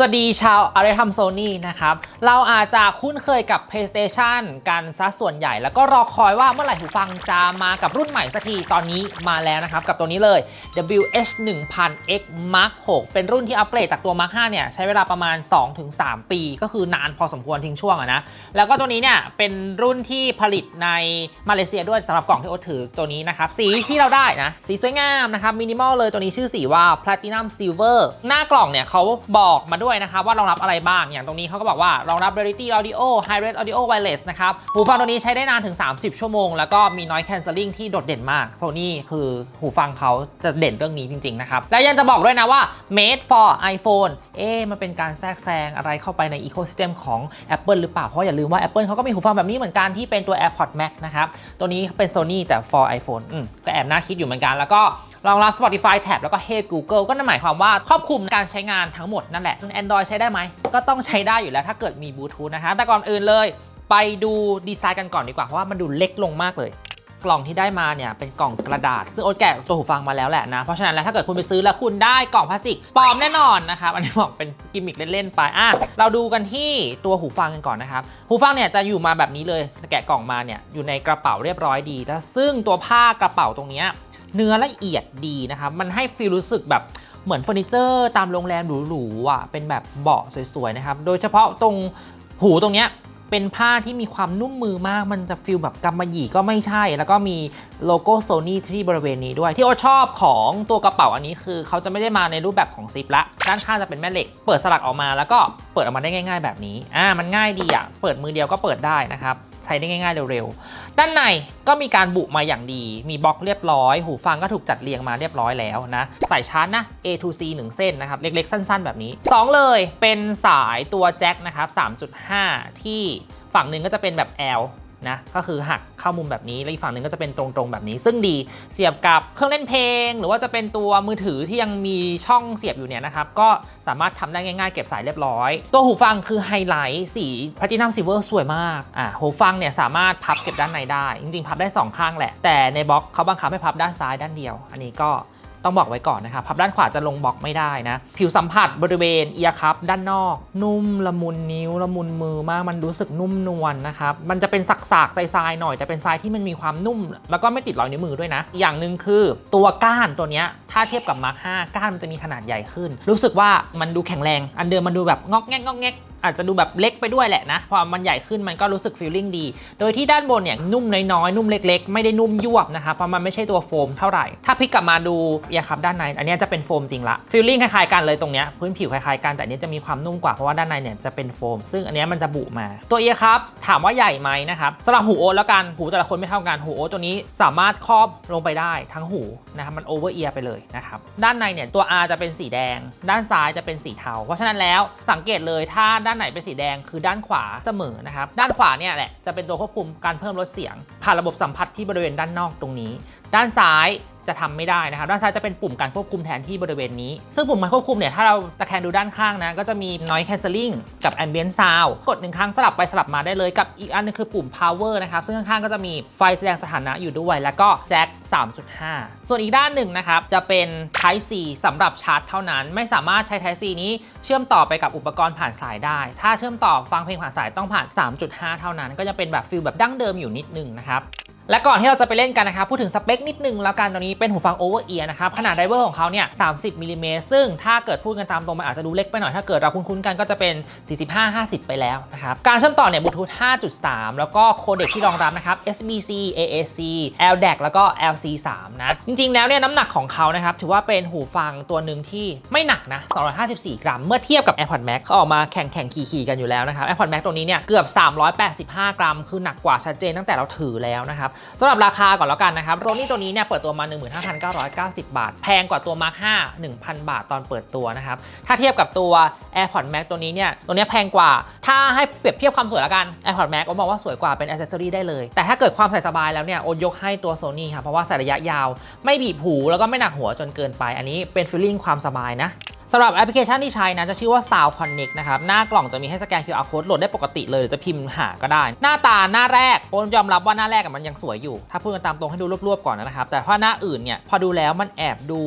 สวัสดีชาวอารยธรรมโซนี่นะครับ เราอาจจะคุ้นเคยกับ PlayStation กันซะส่วนใหญ่ แล้วก็รอคอยว่าเมื่อไหร่หูฟังจะมากับรุ่นใหม่สักที ตอนนี้มาแล้วนะครับ กับตัวนี้เลย WH 1000X Mark 6เป็นรุ่นที่อัปเกรดจากตัว Mark 5เนี่ย ใช้เวลาประมาณ 2-3 ปี ก็คือนานพอสมควรทิ้งช่วงอะนะ แล้วก็ตัวนี้เนี่ย เป็นรุ่นที่ผลิตในมาเลเซียด้วยสำหรับกล่องที่โอถือตัวนี้นะครับสีที่เราได้นะสีสวยงามนะครับมินิมอลเลยตัวนี้ชื่อสีว่า Platinum Silver หน้ากล่องเนี่ยเขาบอกมาด้วยนะครับว่ารองรับอะไรบ้าง อย่างตรงนี้เขาก็บอกว่ารองรับ Reality Audio High Res Audio Wireless นะครับหูฟังตัวนี้ใช้ได้นานถึง 30 ชั่วโมง แล้วก็มี Noise Cancelling ที่โดดเด่นมาก Sony คือหูฟังเขาจะเด่นเรื่องนี้จริงๆนะครับ แล้วยังจะบอกด้วยนะว่า made for iPhone เอ๊มันเป็นการแทรกแซงอะไรเข้าไปใน ecosystem ของ Apple หรือเปล่า เพราะอย่าลืมว่า Apple เขาก็มีหูฟังแบบนี้เหมือนกันที่เป็นตัว AirPods Max นะครับ ตัวนี้เป็น Sony แต่ for iPhone อืมก็แอบน่าคิดอยู่เหมือนกัน แล้วก็รองรับ Spotify Tab แล้วก็ Hey Google ก็นั่นหมายความว่าครอบคลุมการใช้งานทั้งหมดนั่นแหละ Android ใช้ได้ไหม ก็ต้องใช้ได้อยู่แล้วถ้าเกิดมีบลูทูธนะคะ แต่ก่อนอื่นเลย ไปดูดีไซน์กันก่อนดีกว่าเพราะว่ามันดูเล็กลงมากเลยกล่องที่ได้มาเนี่ยเป็นกล่องกระดาษ ซึ่งโอ๊ตแกะตัวหูฟังมาแล้วแหละนะ เพราะฉะนั้นแล้วถ้าเกิดคุณไปซื้อแล้วคุณได้กล่องพลาสติกปลอมแน่นอนนะครับ อันนี้บอกเป็นกิมมิคเล่นๆไปอะเราดูกันที่ตัวหูฟังกันก่อนนะครับ หูฟังเนี่ยจะอยู่มาแบบนี้เลยแกะกล่องมาเนี่ยอยู่ในกระเป๋าเรียบร้อยดีแล้วซึ่งตัวผ้ากระเป๋าตรงเนี้ย เนื้อละเอียดดีนะครับมันให้ฟีลรู้สึกแบบเหมือนเฟอร์นิเจอร์ตามโรงแรมหรูๆอะเป็นแบบเบาะสวยๆนะครับ โดยเฉพาะตรงหูตรงเนี้ยเป็นผ้าที่มีความนุ่มมือมาก มันจะฟีลแบบกำมะหยี่ก็ไม่ใช่ แล้วก็มีโลโก้โซนี่ที่บริเวณนี้ด้วย ที่โอชอบของตัวกระเป๋าอันนี้คือ เขาจะไม่ได้มาในรูปแบบของซิปละ ด้านข้างจะเป็นแม่เหล็ก เปิดสลักออกมาแล้วก็เปิดออกมาได้ง่าย ๆ แบบนี้ อ่า มันง่ายดีอะ เปิดมือเดียวก็เปิดได้นะครับ ใช้ได้ง่าย ๆ เร็วๆ ด้านในก็มีการบุมาอย่างดี มีบล็อกเรียบร้อย หูฟังก็ถูกจัดเรียงมาเรียบร้อยแล้วนะใส่ชาร์จนะ A to C 1 เส้นนะครับ เล็กๆ สั้นๆ แบบนี้ 2 เลยเป็นสายตัวแจ็คนะครับ 3.5 ที่ฝั่งหนึ่งก็จะเป็นแบบ L นะก็คือหักเข้ามุมแบบนี้ แล้วอีกฝั่งหนึ่งก็จะเป็นตรงๆแบบนี้ ซึ่งดีเสียบกับเครื่องเล่นเพลง หรือว่าจะเป็นตัวมือถือที่ยังมีช่องเสียบอยู่เนี่ยนะครับก็สามารถทำได้ง่ายๆ เก็บสายเรียบร้อย ตัวหูฟังคือไฮไลท์สี Platinum Silver สวยมากอ่าหูฟังเนี่ยสามารถพับเก็บด้านในได้ จริงๆ พับได้สองข้างแหละ แต่ในบล็อกเขาบังคับให้พับด้านซ้ายด้านเดียว อันนี้ก็ ต้องบอกไว้ก่อนนะครับพับด้านขวาจะลงบล็อกไม่ได้นะ ผิวสัมผัสบริเวณเอียร์คัพด้านนอก นุ่มละมุนนิ้วละมุนมือมากมันรู้สึกนุ่มนวลนะครับมันจะเป็นสักๆทรายๆหน่อยแต่เป็นทรายที่มันมีความนุ่ม แล้วก็ไม่ติดรอยนิ้วมือด้วยนะ อย่างหนึ่งคือตัวก้านตัวเนี้ยถ้าเทียบกับ Mark 5ก้านมันจะมีขนาดใหญ่ขึ้น รู้สึกว่ามันดูแข็งแรง อันเดิมมันดูแบบงอกแงกงอกแงก อาจจะดูแบบเล็กไปด้วยแหละนะพอมันใหญ่ขึ้นมันก็รู้สึกฟีลลิ่งดี โดยที่ด้านบนเนี่ยนุ่มน้อยๆนุ่มเล็ก ๆ ไม่ได้นุ่มยวบนะคะเพราะมันไม่ใช่ตัวโฟมเท่าไหร่ ถ้าพลิกกลับมาดูเอียร์คับด้านใน อันนี้จะเป็นโฟมจริงละฟีลลิ่งคล้ายๆกันเลยตรงเนี้ยพื้นผิวคล้ายๆกันแต่อันนี้จะมีความนุ่มกว่าเพราะว่าด้านในเนี่ยจะเป็นโฟม ซึ่งอันนี้มันจะบุมาตัวเอียร์คับถามว่าใหญ่ไหมนะครับสำหรับหูโอ๊ตแล้วกันหูแต่ละคนไม่เท่ากันหูโอ๊ตตัวนี้สามารถครอบลงไปได้ทั้งหูนะครับมันโอเวอร์เอียไปเลยนะครับด้านในเนี่ยตัว R จะเป็นสีแดง ด้านซ้ายจะเป็นสีเทาเพราะฉะนั้นแล้วสังเกตเลยถ้าด้านไหนเป็นสีแดงคือด้านขวาเสมอนะครับ ด้านขวาเนี่ยแหละจะเป็นตัวควบคุมการเพิ่มลดเสียง ผ่านระบบสัมผัสที่บริเวณด้านนอกตรงนี้ ด้านซ้าย จะทำไม่ได้นะครับด้านซ้ายจะเป็นปุ่มการควบคุมแทนที่บริเวณนี้ ซึ่งปุ่มการควบคุมเนี่ยถ้าเราตะแคงดูด้านข้างนะก็จะมี noise cancelling กับ ambient sound กดหนึ่งครั้งสลับไปสลับมาได้เลยกับอีกอันนึงคือปุ่ม power นะครับซึ่งข้างๆก็จะมีไฟแสดงสถานะอยู่ด้วย แล้วก็แจ็ค3.5 ส่วนอีกด้านหนึ่งนะครับจะเป็น Type C สำหรับชาร์จเท่านั้น ไม่สามารถใช้ Type C นี้เชื่อมต่อไปกับอุปกรณ์ผ่านสายได้ ถ้าเชื่อมต่อฟังเพลงผ่านสายต้องผ่าน 3.5 เท่านั้น ก็จะเป็นแบบฟิลแบบดั้งเดิมอยู่นิดนึงนะครับ และก่อนที่เราจะไปเล่นกันนะครับพูดถึงสเปคนิดนึงแล้วกันตัวนี้เป็นหูฟัง over ear นะครับขนาดไดเวอร์ของเขาเนี่ย30มิลลิเมตรซึ่งถ้าเกิดพูดกันตามตรงมันอาจจะดูเล็กไปหน่อยถ้าเกิดเราคุ้นๆกันก็จะเป็น 45-50 ไปแล้วนะครับการเชื่อมต่อเนี่ยบลูทูธ5.3 แล้วก็โคเด็กที่รองรับนะครับ SBC AAC LDAC แล้วก็ LC3 นะจริงๆแล้วเนี่ยน้ำหนักของเขานะครับถือว่าเป็นหูฟังตัวหนึ่งที่ไม่หนักนะ254 กรัม เมื่อเทียบกับ AirPods Max เขาออกมาแข่งๆขี่ๆกันอยู่แล้วนะครับ AirPods Max ตัวนี้เนี่ยเกือบ 385 กรัม คือหนักกว่าชัดเจนตั้งแต่เราถือแล้วนะครับสำหรับราคาก่อนแล้วกันนะครับโซนี่ตัวนี้เนี่ยเปิดตัวมา 15,990 บาท แพงกว่าตัว Mark 5 1,000 บาทตอนเปิดตัวนะครับ ถ้าเทียบกับตัว AirPods Max ตัวนี้เนี่ย ตัวนี้แพงกว่า ถ้าให้เปรียบเทียบความสวยแล้วกัน AirPods Max โอมองว่าสวยกว่าเป็น accessory ได้เลย แต่ถ้าเกิดความใส่สบายแล้วเนี่ยโอยกให้ตัว Sony ครับเพราะว่าใส่ระยะยาว ไม่บีบหูแล้วก็ไม่หนักหัวจนเกินไป อันนี้เป็น feeling ความสบายนะ สำหรับแอปพลิเคชันที่ใช้นะจะชื่อว่า Sound Connect นะครับ หน้ากล่องจะมีให้สแกน QR code โหลดได้ปกติเลยหรือจะพิมพ์หาก็ได้ หน้าตาหน้าแรกโอนยอมรับว่าหน้าแรกมันยังสวยอยู่ ถ้าพูดกันตามตรงให้ดูรวบๆก่อนนะครับ แต่ว่าหน้าอื่นเนี่ยพอดูแล้วมันแอบดู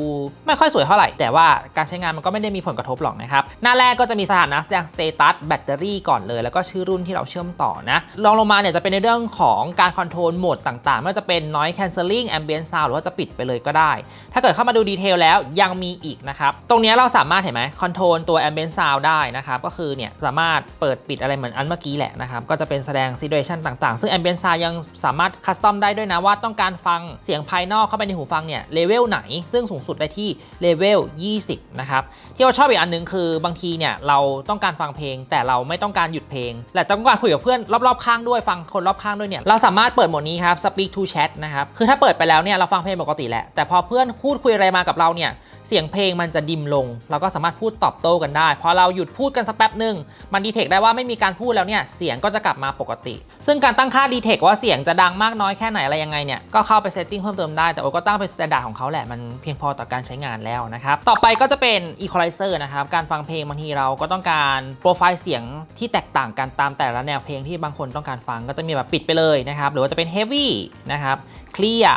ไม่ค่อยสวยเท่าไหร่ แต่ว่าการใช้งานมันก็ไม่ได้มีผลกระทบหรอกนะครับ หน้าแรกก็จะมีสถานะแสดงสเตตัสแบตเตอรี่ก่อนเลย แล้วก็ชื่อรุ่นที่เราเชื่อมต่อนะลองลงมาเนี่ยจะเป็นในเรื่องของการคอนโทรลโหมดต่างๆไม่ว่าจะเป็น noise cancelling ambient sound หรือว่าจะปิดไปเลยก็ได้ ถ้าเกิดเข้ามาดูดีเทลแล้วยังมีอีกนะครับตรงนี้เราสามารถเห็นไหมคอนโทรลตัว ambient sound ได้นะครับก็คือเนี่ยสามารถเปิดปิดอะไรเหมือนอันเมื่อกี้แหละนะครับก็จะเป็นแสดง situation ต่างๆ ซึ่ง ambient sound ยังสามารถคัสตอมได้ด้วยนะว่าต้องการฟังเสียงภายนอกเข้าไปในหูฟังเนี่ยเลเวลไหน ซึ่งสูงสุดได้ที่เลเวล20 นะครับที่เราชอบอีกอันหนึงคือบางทีเนี่ยเราต้องการฟังเพลง แต่เราไม่ต้องการหยุดเพลงและต้องการคุยกับเพื่อนรอบๆข้างด้วยฟังคนรอบข้างด้วยเนี่ยเราสามารถเปิดโหมดนี้ครับ speak to chat นะครับคือถ้าเปิดไปแล้วเนี่ยเราฟังเพลงปกติแหละแต่พอเพื่อนพูดคุยอะไรมากับเราเนี่ย สียงเพลงมันจะดิมลง เราก็สามารถพูดตอบโต้กันได้ พอเราหยุดพูดกันสักแป๊บหนึ่งมันดีเทคได้ว่าไม่มีการพูดแล้วเนี่ย เสียงก็จะกลับมาปกติ ซึ่งการตั้งค่าดีเทคว่าเสียงจะดังมากน้อยแค่ไหนอะไรยังไงเนี่ย ก็เข้าไปเซตติ้งเพิ่มเติมได้ แต่โอก็ตั้งเป็นสแตนดาร์ดของเขาแหละ มันเพียงพอต่อการใช้งานแล้วนะครับ ต่อไปก็จะเป็น equalizer นะครับ การฟังเพลงบางทีเราก็ต้องการโปรไฟล์เสียงที่แตกต่างกันตามแต่ละแนวเพลงที่บางคนต้องการฟังก็จะมีแบบปิดไปเลยนะครับ หรือว่าจะเป็น heavy นะครับ clear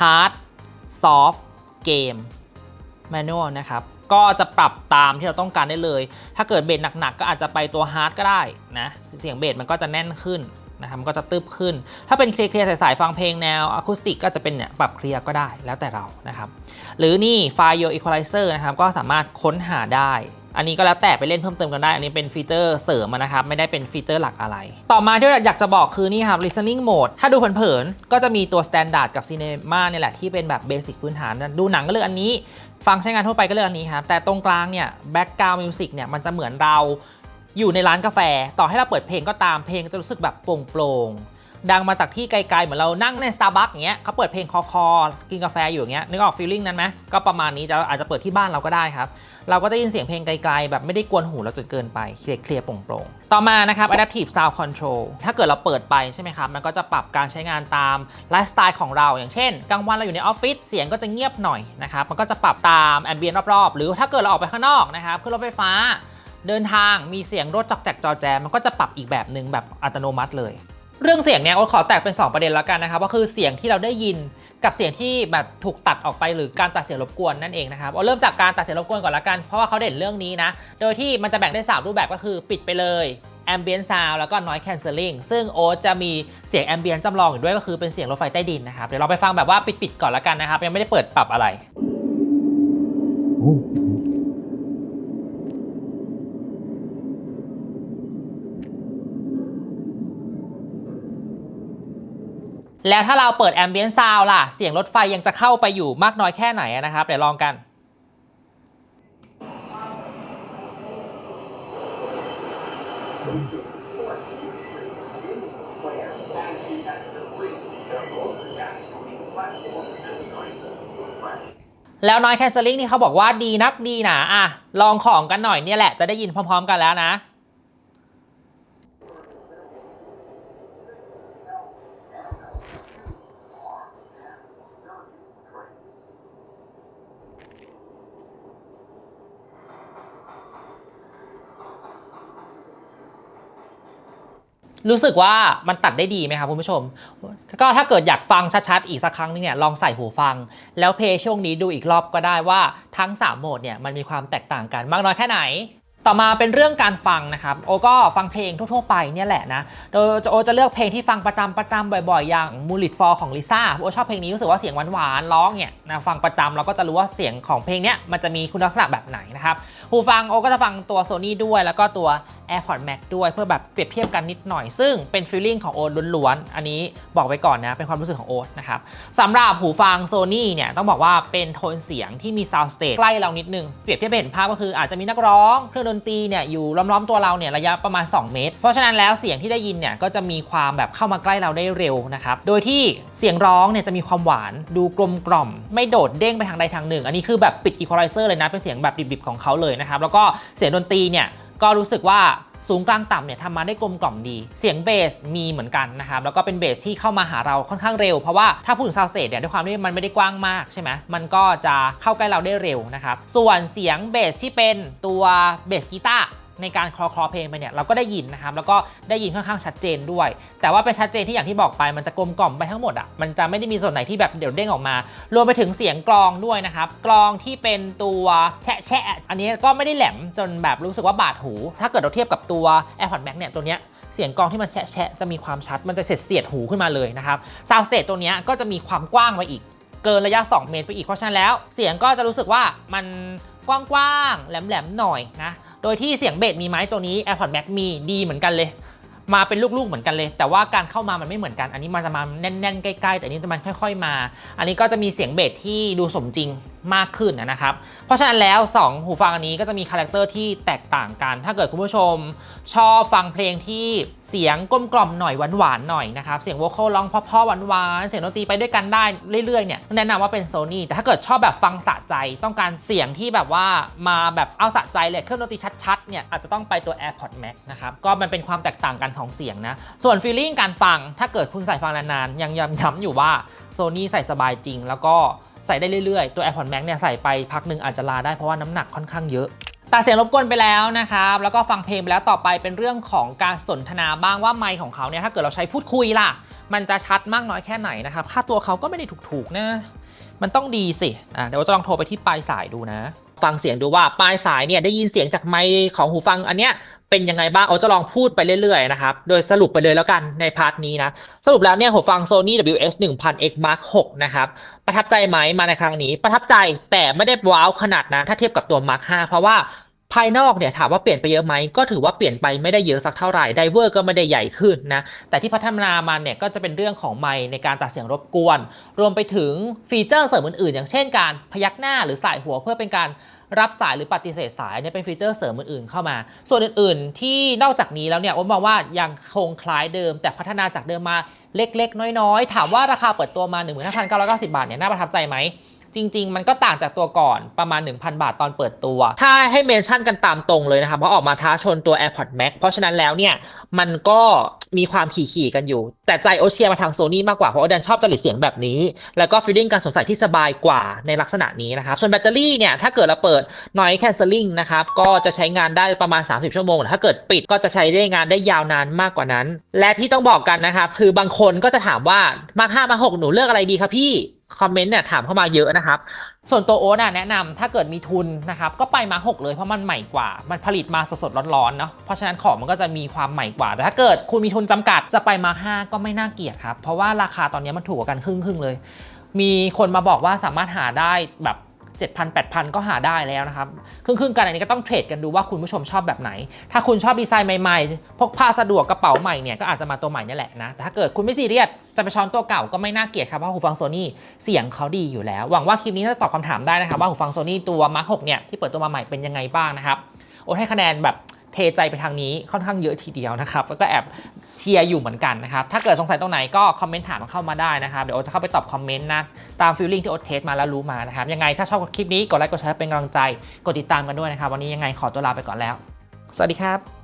hard soft game manual นะครับ ก็จะปรับตามที่เราต้องการได้เลย ถ้าเกิดเบสหนักๆ ก็อาจจะไปตัว hard ก็ได้นะ เสียงเบสมันก็จะแน่นขึ้นนะครับมันก็จะตึบขึ้น ถ้าเป็นเคลียร์ใสายๆฟังเพลงแนวอะคูสติกก็จะเป็นเนี่ยปรับเคลียร์ก็ได้แล้วแต่เรานะครับ หรือนี่ไฟล์ Your Equalizer นะครับก็สามารถค้นหาได้ อันนี้ก็แล้วแต่ไปเล่นเพิ่มเติมกันได้ อันนี้เป็นฟีเจอร์เสริมนะครับ ไม่ได้เป็นฟีเจอร์หลักอะไร ต่อมาที่อยากจะบอกคือนี่ครับ listening mode ถ้าดูเผินๆ ก็จะมีตัว standard กับ cinema เนี่ยแหละที่เป็นแบบเบสิกพื้นฐาน ดูหนังก็เลือกอันนี้ ฟังใช้งานทั่วไปก็เลือกอันนี้ครับ แต่ตรงกลางเนี่ย background music เนี่ยมันจะเหมือนเราอยู่ในร้านกาแฟ ต่อให้เราเปิดเพลงก็ตามเพลงจะรู้สึกแบบโปร่งๆ ดังมาจากที่ไกลๆ เหมือนเรานั่งใน Starbucks อย่างเงี้ยเขาเปิดเพลงคอๆกินกาแฟอยู่อย่างเงี้ยนึกออกฟีลลิ่งนั้นไหมก็ประมาณนี้จะอาจจะเปิดที่บ้านเราก็ได้ครับ เราก็จะยินเสียงเพลงไกลๆ แบบไม่ได้กวนหูเราจนเกินไปเคลียร์เคลียร์โปร่งๆ ต่อมานะครับ adaptive sound control ถ้าเกิดเราเปิดไปใช่ไหมครับ มันก็จะปรับการใช้งานตามไลฟ์สไตล์ของเรา อย่างเช่นกลางวันเราอยู่ในออฟฟิศเสียงก็จะเงียบหน่อยนะครับมันก็จะปรับตามแอมเบียนรอบๆ หรือถ้าเกิดเราออกไปข้างนอกนะครับขึ้นรถไฟฟ้าเดินทางมีเสียงรถจอกแจกจอแจ มันก็จะปรับอีกแบบหนึ่งแบบอัตโนมัติเลย เรื่องเสียงเนี่ยโอ๊ตขอแตกเป็น 2 ประเด็นแล้วกันนะครับก็คือเสียงที่เราได้ยินกับเสียงที่แบบถูกตัดออกไปหรือการตัดเสียงรบกวนนั่นเองนะครับเอาเริ่มจากการตัดเสียงรบกวนก่อนละกัน เพราะว่าเขาเด่นเรื่องนี้นะ โดยที่มันจะแบ่งได้ 3 รูปแบบก็คือปิดไปเลย ambient sound แล้วก็ noise cancelling ซึ่งโอ๊ตจะมีเสียง ambient จำลองอยู่ด้วยก็คือเป็นเสียงรถไฟใต้ดินนะครับ เดี๋ยวเราไปฟังแบบว่าปิดๆก่อนละกันนะครับ ยังไม่ได้เปิดปรับอะไร แล้วถ้าเราเปิด ambient sound ล่ะ เสียงรถไฟยังจะเข้าไปอยู่มากน้อยแค่ไหนนะครับ เดี๋ยวลองกันแล้ว noise cancelling นี่เขาบอกว่าดีนักดีหนาอะ ลองของกันหน่อยเนี่ยแหละจะได้ยินพร้อม ๆ กันแล้วนะ รู้สึกว่ามันตัดได้ดีไหมครับคุณผู้ชม ก็ถ้าเกิดอยากฟังชัดๆอีกสักครั้งนึงเนี่ยลองใส่หูฟัง แล้วเพลย์ช่วงนี้ดูอีกรอบก็ได้ว่าทั้ง 3 โหมดเนี่ยมันมีความแตกต่างกันมากน้อยแค่ไหน ต่อมาเป็นเรื่องการฟังนะครับ โอก็ฟังเพลงทั่วๆไปเนี่ยแหละนะ โดยโอจะเลือกเพลงที่ฟังประจำประจำบ่อยๆ อย่าง m u l i t for ของลิซ่าโอชอบเพลงนี้รู้สึกว่าเสียงหวานๆร้องเนี่ยนะฟังประจำเราก็จะรู้ว่าเสียงของเพลงเนี้ยมันจะมีคุณลักษณะแบบไหนนะครับหูฟังโอก็จะฟังตัว Sony ด้วยแล้วก็ตัว AirPods Max ด้วยเพื่อแบบเปรียบเทียบกันนิดหน่อย ซึ่งเป็นฟีลลิ่งของโอ๊ตล้วนๆ อันนี้บอกไว้ก่อนนะ เป็นความรู้สึกของโอ๊ตนะครับสำหรับหูฟัง Sony เนี่ย ต้องบอกว่าเป็นโทนเสียงที่มี sound stage ใกล้เรานิดนึง เปรียบเทียบเห็นภาพก็คืออาจจะมีนักร้องเครื่องดนตรีเนี่ยอยู่ล้อมๆตัวเราเนี่ยระยะประมาณ 2 เมตร เพราะฉะนั้นแล้วเสียงที่ได้ยินเนี่ยก็จะมีความแบบเข้ามาใกล้เราได้เร็วนะครับโดยที่เสียงร้องเนี่ยจะมีความหวานดูกลมกล่อม ไม่โดดเด้งไปทางใดทางหนึ่ง อันนี้คือแบบปิด equalizer เลยนะเป็นเสียงแบบดิบๆของเขาเลยนะครับแล้วก็เสียงดนตรีเนี่ย ก็รู้สึกว่าสูงกลางต่ำเนี่ยทำมาได้กลมกล่อมดี เสียงเบสมีเหมือนกันนะครับ แล้วก็เป็นเบสที่เข้ามาหาเราค่อนข้างเร็ว เพราะว่าถ้าพูดถึงซาวสเตจเนี่ยด้วยความที่มันไม่ได้กว้างมากใช่ไหมมันก็จะเข้าใกล้เราได้เร็วนะครับ ส่วนเสียงเบสที่เป็นตัวเบสกีตาร์ ในการคลอคลอเพลงไปเนี่ยเราก็ได้ยินนะครับแล้วก็ได้ยินค่อนข้างชัดเจนด้วย แต่ว่าเป็นชัดเจนที่อย่างที่บอกไปมันจะกลมกล่อมไปทั้งหมดอะมันจะไม่ได้มีส่วนไหนที่แบบเดี๋ยวเด้งออกมา รวมไปถึงเสียงกลองด้วยนะครับกลองที่เป็นตัวแฉะแฉะอันนี้ก็ไม่ได้แหลมจนแบบรู้สึกว่าบาดหู ถ้าเกิดเราเทียบกับตัว AirPods Max เนี่ยตัวเนี้ยเสียงกลองที่มันแฉะแฉะจะมีความชัดมันจะเสียดเสียดหูขึ้นมาเลยนะครับ Soundset ตัวเนี้ยก็จะมีความกว้างไปอีก เกินระยะ 2 เมตรไปอีกเพราะฉะนั้นแล้ว เสียงก็จะรู้สึกว่ามันกว้างๆแหลมๆหน่อยนะ โดยที่เสียงเบสมีไหมตัวนี้ AirPods Max มีดีเหมือนกันเลย มาเป็นลูกๆเหมือนกันเลย แต่ว่าการเข้ามามันไม่เหมือนกัน อันนี้มันจะมาแน่นๆใกล้ๆ แต่อันนี้จะมันค่อย ๆ มา อันนี้ก็จะมีเสียงเบสที่ดูสมจริง มากขึ้นนะครับ เพราะฉะนั้นแล้ว 2 หูฟังอันนี้ก็จะมีคาแรคเตอร์ที่แตกต่างกัน ถ้าเกิดคุณผู้ชม ชอบฟังเพลงที่เสียงกลมกล่อมหน่อยหวานๆหน่อยนะครับ เสียงโวคอลร้องเพราะๆหวานๆ เสียงดนตรีไปด้วยกันได้เรื่อยๆเนี่ยแนะนำว่าเป็นโซนี่แต่ถ้าเกิดชอบแบบฟังสะใจ ต้องการเสียงที่แบบว่ามาแบบเอาสะใจเลยเครื่องดนตรีชัดๆเนี่ยอาจจะต้องไปตัว AirPods Max นะครับก็มันเป็นความแตกต่างกันของเสียงนะส่วนฟีลลิ่งการฟังถ้าเกิดคุณใส่ฟังนานๆยังย้ำอยู่ว่าโซนี่ใส่สบายจริงแล้วก็ ใส่ได้เรื่อยๆ ตัว AirPods Max เนี่ยใส่ไปพักหนึ่งอาจจะลาได้เพราะว่าน้ำหนักค่อนข้างเยอะตัดเสียงรบกวนไปแล้วนะครับ แล้วก็ฟังเพลงไปแล้วต่อไปเป็นเรื่องของการสนทนาบ้างว่าไมค์ของเขาเนี่ยถ้าเกิดเราใช้พูดคุยล่ะ มันจะชัดมากน้อยแค่ไหนนะครับ ค่าตัวเขาก็ไม่ได้ถูกๆนะ มันต้องดีสิ อะเดี๋ยวจะลองโทรไปที่ปลายสายดูนะ ฟังเสียงดูว่าปลายสายเนี่ยได้ยินเสียงจากไมค์ของหูฟังอันเนี้ย เป็นยังไงบ้างเอาจะลองพูดไปเรื่อยๆนะครับ โดยสรุปไปเลยแล้วกันในพาร์ทนี้นะ สรุปแล้วเนี่ยหูฟัง Sony WS 1000X Mark 6นะครับ ประทับใจไหมมาในครั้งนี้ ประทับใจแต่ไม่ได้ว้าวขนาดนะถ้าเทียบกับตัว Mark 5 เพราะว่าภายนอกเนี่ยถามว่าเปลี่ยนไปเยอะไหมก็ถือว่าเปลี่ยนไปไม่ได้เยอะสักเท่าไหร่ไดเวอร์ก็ไม่ได้ใหญ่ขึ้นนะแต่ที่พัฒนามาเนี่ยก็จะเป็นเรื่องของไมค์ในการตัดเสียงรบกวน รวมไปถึงฟีเจอร์เสริมอื่นๆ อย่างเช่นการพยักหน้าหรือสายหัวเพื่อเป็นการ รับสายหรือปฏิเสธสายเนี่ยเป็นฟีเจอร์เสริมอื่นๆเข้ามา ส่วนอื่นๆ ที่นอกจากนี้แล้วเนี่ยผมมองว่ายังคงคล้ายเดิม แต่พัฒนาจากเดิมมาเล็กๆ น้อยๆ ถามว่าราคาเปิดตัวมา 15,990 บาทเนี่ยน่าประทับใจไหม จริง ๆ มันก็ต่างจากตัวก่อนประมาณ 1,000 บาทตอนเปิดตัว ถ้าให้เมนชั่นกันตามตรงเลยนะครับเพราะออกมาท้าชนตัว AirPods Max เพราะฉะนั้นแล้วเนี่ย มันก็มีความขี่ๆกันอยู่ แต่ใจโอเชียมาทางโซนี่มากกว่า เพราะว่าดันชอบจริตเสียงแบบนี้ แล้วก็ฟีลลิ่งการสวมใส่ที่สบายกว่าในลักษณะนี้นะครับ ส่วนแบตเตอรี่เนี่ย ถ้าเกิดเราเปิด noise cancelling นะครับ ก็จะใช้งานได้ประมาณ 30 ชั่วโมง ถ้าเกิดปิดก็จะใช้ได้งานได้ยาวนานมากกว่านั้น และที่ต้องบอกกันนะครับคือบางคนก็จะถามว่ามา5มา6หนูเลือกอะไรดีครับพี่ คอมเมนต์เนี่ยถามเข้ามาเยอะนะครับ ส่วนตัวโอ๊ตอะแนะนำถ้าเกิดมีทุนนะครับ ก็ไปมา 6 เลยเพราะมันใหม่กว่า มันผลิตมาสดๆร้อนๆเนาะเพราะฉะนั้นของมันก็จะมีความใหม่กว่า แต่ถ้าเกิดคุณมีทุนจำกัดจะไปมา 5 ก็ไม่น่าเกลียดครับ เพราะว่าราคาตอนนี้มันถูกกว่ากันครึ่งๆเลย มีคนมาบอกว่าสามารถหาได้แบบ 7,000 8,000 ก็หาได้แล้วนะครับครึ่งๆกันอันนี้ก็ต้องเทรดกันดูว่าคุณผู้ชมชอบแบบไหน ถ้าคุณชอบดีไซน์ใหม่ๆ พกพาสะดวกกระเป๋าใหม่เนี่ยก็อาจจะมาตัวใหม่นี่แหละนะ แต่ถ้าเกิดคุณไม่ซีเรียสจะไปช้อนตัวเก่าก็ไม่น่าเกลียดครับเพราะหูฟังโซนี่เสียงเขาดีอยู่แล้ว หวังว่าคลิปนี้จะตอบคำถามได้นะครับว่าหูฟังโซนี่ตัว Mark 6เนี่ยที่เปิดตัวมาใหม่เป็นยังไงบ้างนะครับโอ้ให้คะแนนแบบ เทใจไปทางนี้ค่อนข้างเยอะทีเดียวนะครับแล้วก็แอบเชียร์อยู่เหมือนกันนะครับถ้าเกิดสงสัยตรงไหนก็คอมเมนต์ถามเข้ามาได้นะครับเดี๋ยวโอจะเข้าไปตอบคอมเมนต์นะตามฟีลลิ่งที่โอเทสมาแล้วรู้มานะครับยังไงถ้าชอบคลิปนี้กดไลค์กดแชร์เป็นกำลังใจ กดติดตามกันด้วยนะครับวันนี้ยังไงขอตัวลาไปก่อนแล้ว สวัสดีครับ